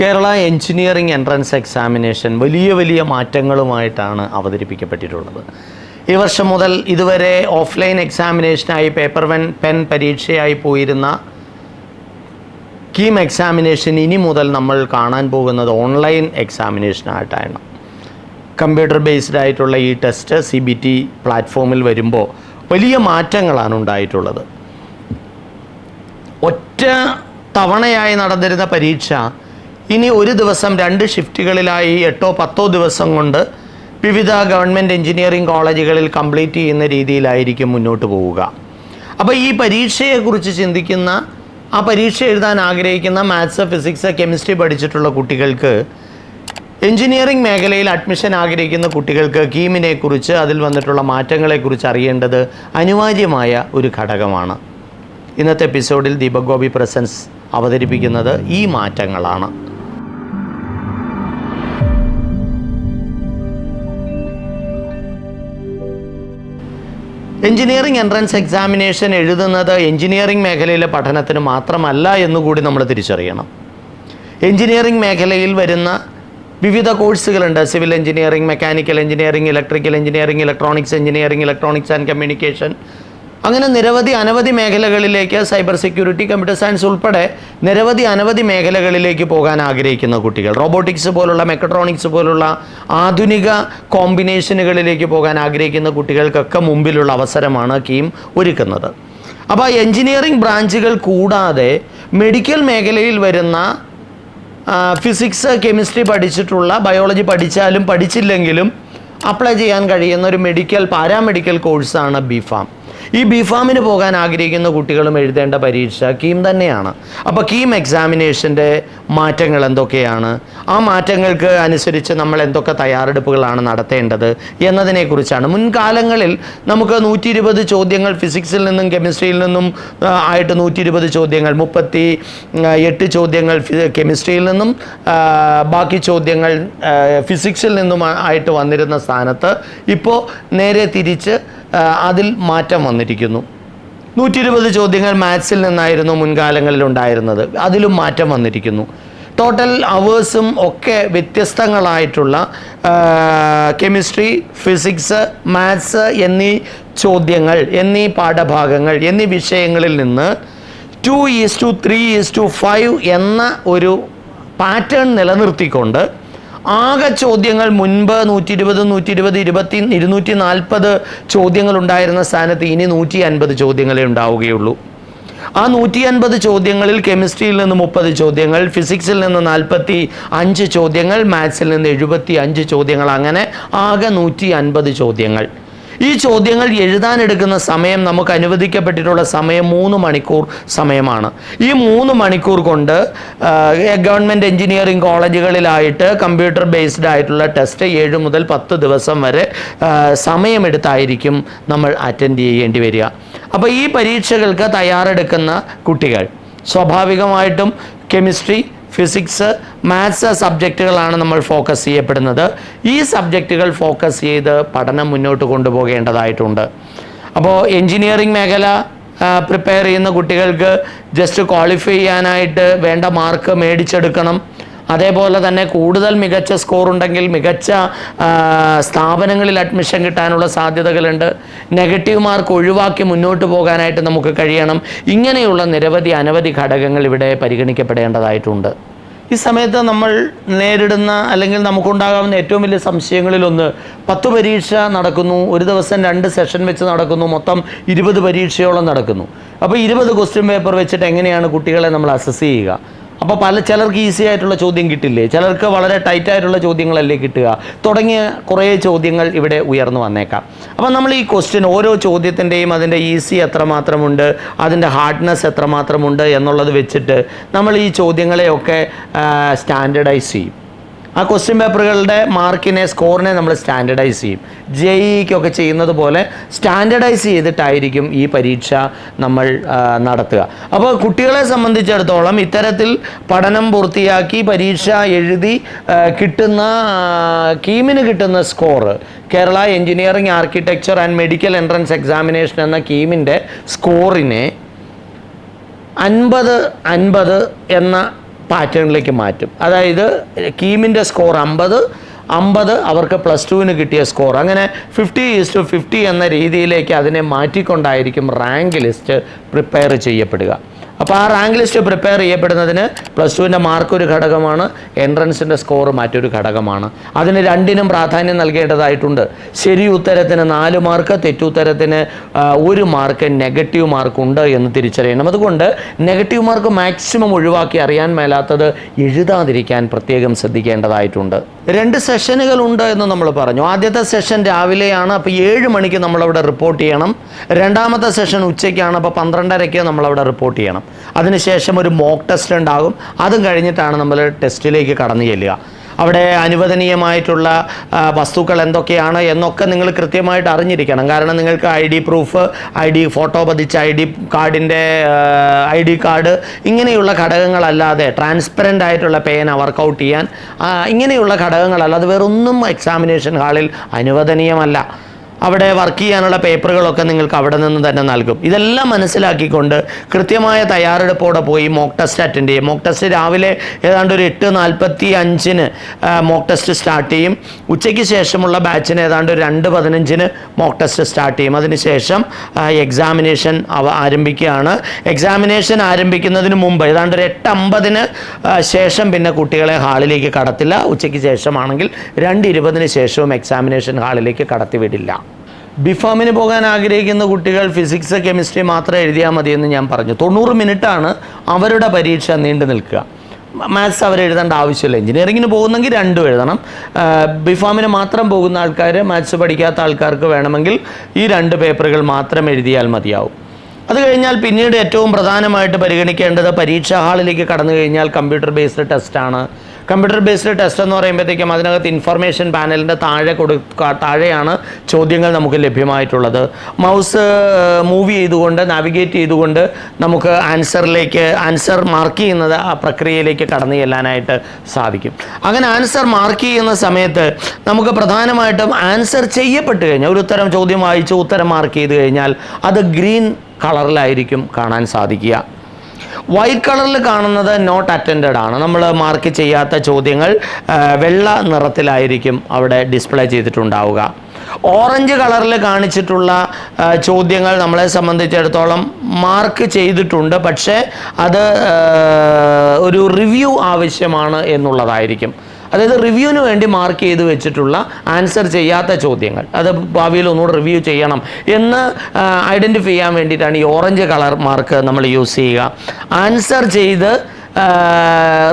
Kerala engineering entrance examination വലിയ വലിയ മാറ്റങ്ങളുമായിട്ടാണ് അവതരിപ്പിക്കപ്പെട്ടിട്ടുള്ളത്. ഈ വർഷം മുതൽ ഇതുവരെ ഓഫ്ലൈൻ എക്സാമിനേഷനായി പേപ്പർ വൺ പെൻ പരീക്ഷയായി പോയിരുന്ന കീം എക്സാമിനേഷൻ ഇനി മുതൽ നമ്മൾ കാണാൻ പോകുന്നത് ഓൺലൈൻ എക്സാമിനേഷനായിട്ടാണ്. കമ്പ്യൂട്ടർ ബേസ്ഡ് ആയിട്ടുള്ള ഈ ടെസ്റ്റ് സി ബി ടി പ്ലാറ്റ്ഫോമിൽ വരുമ്പോൾ വലിയ മാറ്റങ്ങളാണ് ഉണ്ടായിട്ടുള്ളത്. ഒറ്റ തവണയായി നടന്നിരുന്ന പരീക്ഷ ഇനി ഒരു ദിവസം രണ്ട് ഷിഫ്റ്റുകളിലായി എട്ടോ പത്തോ ദിവസം കൊണ്ട് വിവിധ ഗവൺമെന്റ് എഞ്ചിനീയറിംഗ് കോളേജുകളിൽ കംപ്ലീറ്റ് ചെയ്യുന്ന രീതിയിലായിരിക്കും മുന്നോട്ട് പോവുക. അപ്പോൾ ഈ പരീക്ഷയെക്കുറിച്ച് ചിന്തിക്കുന്ന ആ പരീക്ഷ എഴുതാൻ ആഗ്രഹിക്കുന്ന മാത്സ് ഫിസിക്സ് കെമിസ്ട്രി പഠിച്ചിട്ടുള്ള കുട്ടികൾക്ക് എഞ്ചിനീയറിംഗ് മേഖലയിൽ അഡ്മിഷൻ ആഗ്രഹിക്കുന്ന കുട്ടികൾക്ക് കീമിനെക്കുറിച്ച് അതിൽ വന്നിട്ടുള്ള മാറ്റങ്ങളെക്കുറിച്ച് അറിയേണ്ടത് അനിവാര്യമായ ഒരു ഘടകമാണ്. ഇന്നത്തെ എപ്പിസോഡിൽ ദീപക് ഗോപി പ്രസൻസ് അവതരിപ്പിക്കുന്നത് ഈ മാറ്റങ്ങളാണ്. എഞ്ചിനീയറിംഗ് എൻട്രൻസ് എക്സാമിനേഷൻ എഴുതുന്നത് എഞ്ചിനീയറിംഗ് മേഖലയിലെ പഠനത്തിന് മാത്രമല്ല എന്നുകൂടി നമ്മൾ തിരിച്ചറിയണം. എഞ്ചിനീയറിംഗ് മേഖലയിൽ വരുന്ന വിവിധ കോഴ്സുകളുണ്ട്. Civil engineering mechanical engineering electrical engineering electronics engineering electronics and communication അങ്ങനെ നിരവധി അനവധി മേഖലകളിലേക്ക് സൈബർ സെക്യൂരിറ്റി കമ്പ്യൂട്ടർ സയൻസ് ഉൾപ്പെടെ നിരവധി അനവധി മേഖലകളിലേക്ക് പോകാൻ ആഗ്രഹിക്കുന്ന കുട്ടികൾ. റോബോട്ടിക്സ് പോലുള്ള മെക്കട്രോണിക്സ് പോലുള്ള ആധുനിക കോമ്പിനേഷനുകളിലേക്ക് പോകാൻ ആഗ്രഹിക്കുന്ന കുട്ടികൾക്കൊക്കെ മുമ്പിലുള്ള അവസരമാണ് കീം ഒരുക്കുന്നത്. അപ്പോൾ എഞ്ചിനീയറിംഗ് ബ്രാഞ്ചുകൾ കൂടാതെ മെഡിക്കൽ മേഖലയിൽ വരുന്ന ഫിസിക്സ് കെമിസ്ട്രി പഠിച്ചിട്ടുള്ള ബയോളജി പഠിച്ചാലും പഠിച്ചില്ലെങ്കിലും അപ്ലൈ ചെയ്യാൻ കഴിയുന്ന ഒരു മെഡിക്കൽ പാരാമെഡിക്കൽ കോഴ്സാണ് ബി ഫാം ഈ ബി ഫാമിന് പോകാൻ ആഗ്രഹിക്കുന്ന കുട്ടികളും എഴുതേണ്ട പരീക്ഷ കീം തന്നെയാണ്. അപ്പോൾ കീം എക്സാമിനേഷന്റെ മാറ്റങ്ങൾ എന്തൊക്കെയാണ്? ആ മാറ്റങ്ങൾക്ക് അനുസരിച്ച് നമ്മൾ എന്തൊക്കെ തയ്യാറെടുപ്പുകളാണ് നടത്തേണ്ടത് എന്നതിനെക്കുറിച്ചാണ്. മുൻകാലങ്ങളിൽ നമുക്ക് നൂറ്റി ഇരുപത് ചോദ്യങ്ങൾ ഫിസിക്സിൽ നിന്നും കെമിസ്ട്രിയിൽ നിന്നും ആയിട്ട് നൂറ്റി ഇരുപത് ചോദ്യങ്ങൾ മുപ്പത്തി എട്ട് ചോദ്യങ്ങൾ കെമിസ്ട്രിയിൽ നിന്നും ബാക്കി ചോദ്യങ്ങൾ ഫിസിക്സിൽ നിന്നും ആയിട്ട് വന്നിരുന്ന സ്ഥാനത്ത് ഇപ്പോൾ നേരെ തിരിച്ച് അതിൽ മാറ്റം വന്നിരിക്കുന്നു. നൂറ്റി ഇരുപത് ചോദ്യങ്ങൾ മാത്സിൽ നിന്നായിരുന്നു മുൻകാലങ്ങളിൽ ഉണ്ടായിരുന്നത്. അതിലും മാറ്റം വന്നിരിക്കുന്നു. ടോട്ടൽ അവേഴ്സും ഒക്കെ വ്യത്യസ്തങ്ങളായിട്ടുള്ള കെമിസ്ട്രി ഫിസിക്സ് മാത്സ് എന്നീ ചോദ്യങ്ങൾ എന്നീ പാഠഭാഗങ്ങൾ എന്നീ വിഷയങ്ങളിൽ നിന്ന് two is two three is two five എന്ന ഒരു പാറ്റേൺ നിലനിർത്തിക്കൊണ്ട് ആകെ ചോദ്യങ്ങൾ മുൻപ് നൂറ്റി ഇരുപത് നൂറ്റി ഇരുപത് ഇരുപത്തി ഇരുന്നൂറ്റി നാൽപ്പത് ചോദ്യങ്ങൾ ഉണ്ടായിരുന്ന സ്ഥാനത്ത് ഇനി നൂറ്റി അൻപത് ചോദ്യങ്ങളേ ഉണ്ടാവുകയുള്ളൂ. ആ നൂറ്റി അൻപത് ചോദ്യങ്ങളിൽ കെമിസ്ട്രിയിൽ നിന്ന് മുപ്പത് ചോദ്യങ്ങൾ ഫിസിക്സിൽ നിന്ന് നാൽപ്പത്തി അഞ്ച് ചോദ്യങ്ങൾ മാത്സിൽ നിന്ന് എഴുപത്തി അഞ്ച് ചോദ്യങ്ങൾ അങ്ങനെ ആകെ നൂറ്റി അൻപത് ചോദ്യങ്ങൾ. ഈ ചോദ്യങ്ങൾ എഴുതാനെടുക്കുന്ന സമയം നമുക്ക് അനുവദിക്കപ്പെട്ടിട്ടുള്ള സമയം മൂന്ന് മണിക്കൂർ സമയമാണ്. ഈ മൂന്ന് മണിക്കൂർ കൊണ്ട് ഗവൺമെന്റ് എഞ്ചിനീയറിംഗ് കോളേജുകളിലായിട്ട് കമ്പ്യൂട്ടർ ബേസ്ഡ് ആയിട്ടുള്ള ടെസ്റ്റ് ഏഴ് മുതൽ പത്ത് ദിവസം വരെ സമയമെടുത്തായിരിക്കും നമ്മൾ അറ്റൻഡ് ചെയ്യേണ്ടി വരിക. അപ്പോൾ ഈ പരീക്ഷകൾക്ക് തയ്യാറെടുക്കുന്ന കുട്ടികൾ സ്വാഭാവികമായിട്ടും കെമിസ്ട്രി ഫിസിക്സ് മാത്സ് സബ്ജക്റ്റുകളാണ് നമ്മൾ ഫോക്കസ് ചെയ്യപ്പെടുന്നത്. ഈ സബ്ജക്റ്റുകൾ ഫോക്കസ് ചെയ്ത് പഠനം മുന്നോട്ട് കൊണ്ടുപോകേണ്ടതായിട്ടുണ്ട്. അപ്പോൾ എൻജിനീയറിംഗ് മേഖല പ്രിപ്പയർ ചെയ്യുന്ന കുട്ടികൾക്ക് ജസ്റ്റ് ക്വാളിഫൈ ചെയ്യാനായിട്ട് വേണ്ട മാർക്ക് മേടിച്ചെടുക്കണം. അതേപോലെ തന്നെ കൂടുതൽ മികച്ച സ്കോർ ഉണ്ടെങ്കിൽ മികച്ച സ്ഥാപനങ്ങളിൽ അഡ്മിഷൻ കിട്ടാനുള്ള സാധ്യതകളുണ്ട്. നെഗറ്റീവ് മാർക്ക് ഒഴിവാക്കി മുന്നോട്ട് പോകാനായിട്ട് നമുക്ക് കഴിയണം. ഇങ്ങനെയുള്ള നിരവധി അനവധി ഘടകങ്ങൾ ഇവിടെ പരിഗണിക്കപ്പെടേണ്ടതായിട്ടുണ്ട്. ഈ സമയത്ത് നമ്മൾ നേരിടുന്ന അല്ലെങ്കിൽ നമുക്കുണ്ടാകാവുന്ന ഏറ്റവും വലിയ സംശയങ്ങളിലൊന്ന് പത്ത് പരീക്ഷ നടക്കുന്നു ഒരു ദിവസം രണ്ട് സെഷൻ വെച്ച് നടക്കുന്നു മൊത്തം ഇരുപത് പരീക്ഷയോളം നടക്കുന്നു. അപ്പോൾ ഇരുപത് ക്വസ്റ്റ്യൻ പേപ്പർ വെച്ചിട്ട് എങ്ങനെയാണ് കുട്ടികളെ നമ്മൾ അസസ് ചെയ്യുക? അപ്പോൾ പല ചിലർക്ക് ഈസി ആയിട്ടുള്ള ചോദ്യം കിട്ടില്ലേ? ചിലർക്ക് വളരെ ടൈറ്റ് ആയിട്ടുള്ള ചോദ്യങ്ങളല്ലേ കിട്ടുക? തുടങ്ങിയ കുറേ ചോദ്യങ്ങൾ ഇവിടെ ഉയർന്നു വന്നേക്കാം. അപ്പോൾ നമ്മൾ ഈ ക്വസ്റ്റ്യൻ ഓരോ ചോദ്യത്തിന്റെയും അതിന്റെ ഈസി എത്രമാത്രമുണ്ട് അതിന്റെ ഹാർഡ്നെസ് എത്രമാത്രമുണ്ട് എന്നുള്ളത് വെച്ചിട്ട് നമ്മൾ ഈ ചോദ്യങ്ങളെയൊക്കെ സ്റ്റാൻഡർഡൈസ് ചെയ്യും. ആ ക്വസ്റ്റ്യൻ പേപ്പറുകളുടെ മാർക്കിനെ സ്കോറിനെ നമ്മൾ സ്റ്റാൻഡർഡൈസ് ചെയ്യും. ജെ ഇക്കൊക്കെ ചെയ്യുന്നത് പോലെ സ്റ്റാൻഡർഡൈസ് ചെയ്തിട്ടായിരിക്കും ഈ പരീക്ഷ നമ്മൾ നടത്തുക. അപ്പോൾ കുട്ടികളെ സംബന്ധിച്ചിടത്തോളം ഇത്തരത്തിൽ പഠനം പൂർത്തിയാക്കി പരീക്ഷ എഴുതി കിട്ടുന്ന കീമിന് കിട്ടുന്ന score Kerala engineering architecture and medical entrance examination എന്ന കീമിന്റെ സ്കോറിനെ അൻപത് അൻപത് എന്ന പാറ്റേണിലേക്ക് മാറ്റും. അതായത് കീമിന്റെ സ്കോർ അമ്പത് അമ്പത് അവർക്ക് പ്ലസ് ടുവിന് കിട്ടിയ സ്കോർ. അങ്ങനെ ഫിഫ്റ്റി ഈസ് ടു ഫിഫ്റ്റി എന്ന രീതിയിലേക്ക് അതിനെ മാറ്റിക്കൊണ്ടായിരിക്കും റാങ്ക് ലിസ്റ്റ് പ്രിപ്പയർ ചെയ്യപ്പെടുക. അപ്പോൾ ആ റാങ്ക് ലിസ്റ്റ് പ്രിപ്പയർ ചെയ്യപ്പെടുന്നതിന് പ്ലസ് ടുവിന്റെ മാർക്ക് ഒരു ഘടകമാണ് എൻട്രൻസിന്റെ സ്കോർ മറ്റൊരു ഘടകമാണ്. അതിന് രണ്ടിനും പ്രാധാന്യം നൽകേണ്ടതായിട്ടുണ്ട്. ശരി ഉത്തരത്തിന് നാല് മാർക്ക് തെറ്റുത്തരത്തിന് ഒരു മാർക്ക് നെഗറ്റീവ് മാർക്ക് ഉണ്ട് എന്ന് തിരിച്ചറിയണം. അതുകൊണ്ട് നെഗറ്റീവ് മാർക്ക് മാക്സിമം ഒഴിവാക്കി അറിയാൻ മേലാത്തത് എഴുതാതിരിക്കാൻ പ്രത്യേകം ശ്രദ്ധിക്കേണ്ടതായിട്ടുണ്ട്. രണ്ട് സെഷനുകൾ ഉണ്ട് എന്ന് നമ്മൾ പറഞ്ഞു. ആദ്യത്തെ സെഷൻ രാവിലെയാണ് അപ്പോൾ ഏഴ് മണിക്ക് നമ്മളവിടെ റിപ്പോർട്ട് ചെയ്യണം. രണ്ടാമത്തെ സെഷൻ ഉച്ചയ്ക്കാണ് അപ്പോൾ പന്ത്രണ്ടരയ്ക്ക് നമ്മളവിടെ റിപ്പോർട്ട് ചെയ്യണം. അതിനുശേഷം ഒരു മോക്ക് ടെസ്റ്റ് ഉണ്ടാകും. അതും കഴിഞ്ഞിട്ടാണ് നമ്മൾ ടെസ്റ്റിലേക്ക് കടന്നു ചെല്ലുക. അവിടെ അനുവദനീയമായിട്ടുള്ള വസ്തുക്കൾ എന്തൊക്കെയാണ് എന്നൊക്കെ നിങ്ങൾ കൃത്യമായിട്ട് അറിഞ്ഞിരിക്കണം. കാരണം നിങ്ങൾക്ക് I D proof I D photo പതിച്ച ഐ ഡി കാർഡിന്റെ ഐ ഡി കാർഡ് ഇങ്ങനെയുള്ള ഘടകങ്ങളല്ലാതെ ട്രാൻസ്പെറന്റ് ആയിട്ടുള്ള പേന വർക്കൗട്ട് ചെയ്യാൻ ഇങ്ങനെയുള്ള ഘടകങ്ങളല്ലാതെ വേറൊന്നും എക്സാമിനേഷൻ ഹാളിൽ അനുവദനീയമല്ല. അവിടെ വർക്ക് ചെയ്യാനുള്ള പേപ്പറുകളൊക്കെ നിങ്ങൾക്ക് അവിടെ നിന്ന് തന്നെ നൽകും. ഇതെല്ലാം മനസ്സിലാക്കിക്കൊണ്ട് കൃത്യമായ തയ്യാറെടുപ്പോടെ പോയി മോക്ക് ടെസ്റ്റ് അറ്റൻഡ് ചെയ്യും. മോക്ക് ടെസ്റ്റ് രാവിലെ ഏതാണ്ട് ഒരു എട്ട് നാൽപ്പത്തി അഞ്ചിന് മോക്ക് ടെസ്റ്റ് സ്റ്റാർട്ട് ചെയ്യും. ഉച്ചയ്ക്ക് ശേഷമുള്ള ബാച്ചിന് ഏതാണ്ട് ഒരു രണ്ട് പതിനഞ്ചിന് മോക്ക് ടെസ്റ്റ് സ്റ്റാർട്ട് ചെയ്യും. അതിനുശേഷം എക്സാമിനേഷൻ അവ ആരംഭിക്കുകയാണ്. എക്സാമിനേഷൻ ആരംഭിക്കുന്നതിന് മുമ്പ് ഏതാണ്ട് ഒരു എട്ട് അമ്പതിന് ശേഷം പിന്നെ കുട്ടികളെ ഹാളിലേക്ക് കടത്തില്ല. ഉച്ചയ്ക്ക് ശേഷമാണെങ്കിൽ രണ്ട് ഇരുപതിന് ശേഷവും എക്സാമിനേഷൻ ഹാളിലേക്ക് കടത്തിവിടില്ല. ബിഫാമിന് പോകാൻ ആഗ്രഹിക്കുന്ന കുട്ടികൾ ഫിസിക്സ് കെമിസ്ട്രി മാത്രം എഴുതിയാൽ മതിയെന്ന് ഞാൻ പറഞ്ഞു. തൊണ്ണൂറ് മിനിറ്റാണ് അവരുടെ പരീക്ഷ നീണ്ടു നിൽക്കുക. മാത്സ് അവർ എഴുതേണ്ട ആവശ്യമില്ല. എഞ്ചിനീയറിങ്ങിന് പോകുന്നെങ്കിൽ രണ്ടും എഴുതണം. ബിഫാമിന് മാത്രം പോകുന്ന ആൾക്കാർ മാത്സ് പഠിക്കാത്ത ആൾക്കാർക്ക് വേണമെങ്കിൽ ഈ രണ്ട് പേപ്പറുകൾ മാത്രം എഴുതിയാൽ മതിയാവും. അത് കഴിഞ്ഞാൽ പിന്നീട് ഏറ്റവും പ്രധാനമായിട്ട് പരിഗണിക്കേണ്ടത് പരീക്ഷാ ഹാളിലേക്ക് കടന്നു കഴിഞ്ഞാൽ കമ്പ്യൂട്ടർ ബേസ്ഡ് ടെസ്റ്റാണ് കമ്പ്യൂട്ടർ ബേസ്ഡ് ടെസ്റ്റ് എന്ന് പറയുമ്പോഴത്തേക്കും അതിനകത്ത് ഇൻഫർമേഷൻ പാനലിന്റെ താഴെ കൊടുക്ക താഴെയാണ് ചോദ്യങ്ങൾ നമുക്ക് ലഭ്യമായിട്ടുള്ളത്. മൗസ് മൂവ് ചെയ്തുകൊണ്ട് നാവിഗേറ്റ് ചെയ്തുകൊണ്ട് നമുക്ക് ആൻസറിലേക്ക് ആൻസർ മാർക്ക് ചെയ്യുന്നത് ആ പ്രക്രിയയിലേക്ക് കടന്നു ചെല്ലാനായിട്ട് സാധിക്കും. അങ്ങനെ ആൻസർ മാർക്ക് ചെയ്യുന്ന സമയത്ത് നമുക്ക് പ്രധാനമായിട്ടും ആൻസർ ചെയ്യപ്പെട്ട് കഴിഞ്ഞാൽ ഒരു ഉത്തരം ചോദ്യം വായിച്ച് ഉത്തരം മാർക്ക് ചെയ്ത് കഴിഞ്ഞാൽ അത് ഗ്രീൻ കളറിലായിരിക്കും കാണാൻ സാധിക്കുക. വൈറ്റ് കളറിൽ കാണുന്നത് നോട്ട് അറ്റൻഡഡ് ആണ്. നമ്മൾ മാർക്ക് ചെയ്യാത്ത ചോദ്യങ്ങൾ വെള്ള നിറത്തിലായിരിക്കും അവിടെ ഡിസ്പ്ലേ ചെയ്തിട്ടുണ്ടാവുക. ഓറഞ്ച് കളറിൽ കാണിച്ചിട്ടുള്ള ചോദ്യങ്ങൾ നമ്മളെ സംബന്ധിച്ചിടത്തോളം മാർക്ക് ചെയ്തിട്ടുണ്ട്. പക്ഷേ അത് ഒരു റിവ്യൂ ആവശ്യമാണ് എന്നുള്ളതായിരിക്കും. അതായത് റിവ്യൂവിന് വേണ്ടി മാർക്ക് ചെയ്ത് വെച്ചിട്ടുള്ള ആൻസർ ചെയ്യാത്ത ചോദ്യങ്ങൾ. അത് ഭാവിയിൽ ഒന്നുകൂടെ റിവ്യൂ ചെയ്യണം എന്ന് ഐഡന്റിഫൈ ചെയ്യാൻ വേണ്ടിയിട്ടാണ് ഈ ഓറഞ്ച് കളർ മാർക്ക് നമ്മൾ യൂസ് ചെയ്യുക. ആൻസർ ചെയ്ത്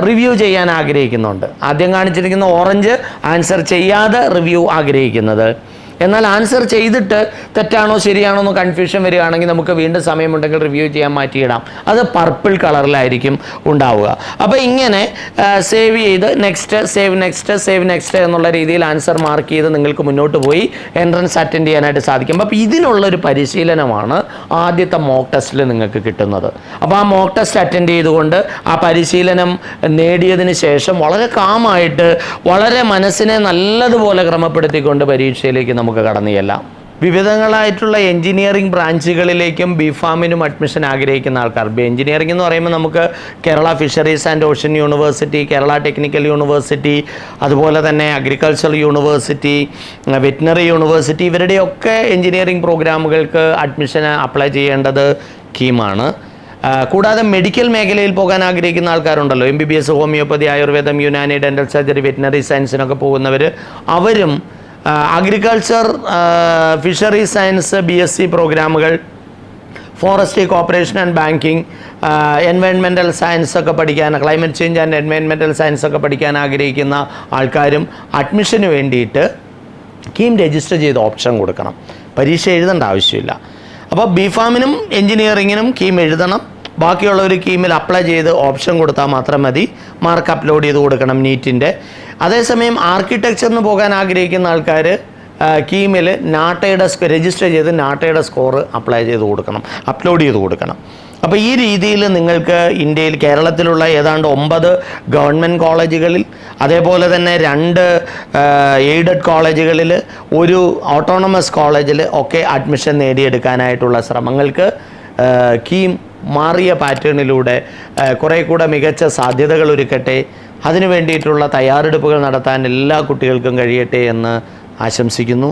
റിവ്യൂ ചെയ്യാൻ ആഗ്രഹിക്കുന്നുണ്ട്. ആദ്യം കാണിച്ചിരിക്കുന്ന ഓറഞ്ച് ആൻസർ ചെയ്യാതെ റിവ്യൂ ആഗ്രഹിക്കുന്നത്. എന്നാൽ ആൻസർ ചെയ്തിട്ട് തെറ്റാണോ ശരിയാണോ എന്ന് കൺഫ്യൂഷൻ വരികയാണെങ്കിൽ നമുക്ക് വീണ്ടും സമയമുണ്ടെങ്കിൽ റിവ്യൂ ചെയ്യാൻ മാറ്റിയിടാം. അത് പർപ്പിൾ കളറിലായിരിക്കും ഉണ്ടാവുക. അപ്പോൾ ഇങ്ങനെ സേവ് ചെയ്ത് next save next save next എന്നുള്ള രീതിയിൽ ആൻസർ മാർക്ക് ചെയ്ത് നിങ്ങൾക്ക് മുന്നോട്ട് പോയി എൻട്രൻസ് അറ്റൻഡ് ചെയ്യാനായിട്ട് സാധിക്കും. അപ്പോൾ ഇതിനുള്ളൊരു പരിശീലനമാണ് ആദ്യത്തെ മോക്ക് ടെസ്റ്റിൽ നിങ്ങൾക്ക് കിട്ടുന്നത്. അപ്പോൾ ആ മോക്ക് ടെസ്റ്റ് അറ്റൻഡ് ചെയ്തുകൊണ്ട് ആ പരിശീലനം നേടിയതിന് ശേഷം വളരെ കാമായിട്ട് വളരെ മനസ്സിനെ നല്ലതുപോലെ ക്രമപ്പെടുത്തിക്കൊണ്ട് പരീക്ഷയിലേക്ക് നമുക്ക് കടന്നു ചെല്ലാം. വിവിധങ്ങളായിട്ടുള്ള എഞ്ചിനീയറിംഗ് ബ്രാഞ്ചുകളിലേക്കും ബിഫാമിനും അഡ്മിഷൻ ആഗ്രഹിക്കുന്ന ആൾക്കാർ. എഞ്ചിനീയറിംഗ് എന്ന് പറയുമ്പോൾ നമുക്ക് Kerala fisheries and ocean university Kerala technical university അതുപോലെ തന്നെ അഗ്രികൾച്ചർ യൂണിവേഴ്സിറ്റി വെറ്റിനറി യൂണിവേഴ്സിറ്റി ഇവരുടെയൊക്കെ എഞ്ചിനീയറിംഗ് പ്രോഗ്രാമുകൾക്ക് അഡ്മിഷൻ അപ്ലൈ ചെയ്യേണ്ടത് കീമാണ്. കൂടാതെ മെഡിക്കൽ മേഖലയിൽ പോകാൻ ആഗ്രഹിക്കുന്ന ആൾക്കാരുണ്ടല്ലോ. M B B S homeopathy ആയുർവേദം യുനാനി ഡെന്റൽ സർജറി വെറ്റിനറി സയൻസിനൊക്കെ പോകുന്നവർ അവരും agriculture fishery science B S C പ്രോഗ്രാമുകൾ ഫോറസ്ട്രി കോപ്പറേഷൻ ആൻഡ് ബാങ്കിങ് എൻവയൺമെന്റൽ സയൻസ് ഒക്കെ പഠിക്കാൻ ക്ലൈമറ്റ് ചേഞ്ച് ആൻഡ് എൻവയൺമെന്റൽ സയൻസ് ഒക്കെ പഠിക്കാൻ ആഗ്രഹിക്കുന്ന ആൾക്കാരും അഡ്മിഷന് വേണ്ടിയിട്ട് കീം രജിസ്റ്റർ ചെയ്ത് ഓപ്ഷൻ കൊടുക്കണം. പരീക്ഷ എഴുതേണ്ട ആവശ്യമില്ല. അപ്പോൾ ബി ഫാമിനും എഞ്ചിനീയറിങ്ങിനും കീം എഴുതണം. ബാക്കിയുള്ളവർ കീമിൽ അപ്ലൈ ചെയ്ത് ഓപ്ഷൻ കൊടുത്താൽ മാത്രം മതി. മാർക്ക് അപ്ലോഡ് ചെയ്ത് കൊടുക്കണം നീറ്റിന്റെ അതേസമയം ആർക്കിടെക്ചറിന് പോകാൻ ആഗ്രഹിക്കുന്ന ആൾക്കാർ കീമിൽ നാട്ടയുടെ രജിസ്റ്റർ ചെയ്ത് നാട്ടയുടെ സ്കോർ അപ്ലൈ ചെയ്ത് കൊടുക്കണം അപ്ലോഡ് ചെയ്ത് കൊടുക്കണം. അപ്പോൾ ഈ രീതിയിൽ നിങ്ങൾക്ക് ഇന്ത്യയിൽ കേരളത്തിലുള്ള ഏതാണ്ട് ഒമ്പത് ഗവൺമെന്റ് കോളേജുകളിൽ അതേപോലെ തന്നെ രണ്ട് എയ്ഡഡ് കോളേജുകളിൽ ഒരു ഓട്ടോണമസ് കോളേജിൽ ഒക്കെ അഡ്മിഷൻ നേടിയെടുക്കാനായിട്ടുള്ള ശ്രമങ്ങൾക്ക് കീം മാറിയ പാറ്റേണിലൂടെ കുറേ കൂടെ മികച്ച സാധ്യതകൾ ഒരുക്കട്ടെ അതിനു വേണ്ടിയിട്ടുള്ള തയ്യാറെടുപ്പുകൾ നടത്താൻ എല്ലാ കുട്ടികൾക്കും കഴിയട്ടെ എന്ന് ആശംസിക്കുന്നു.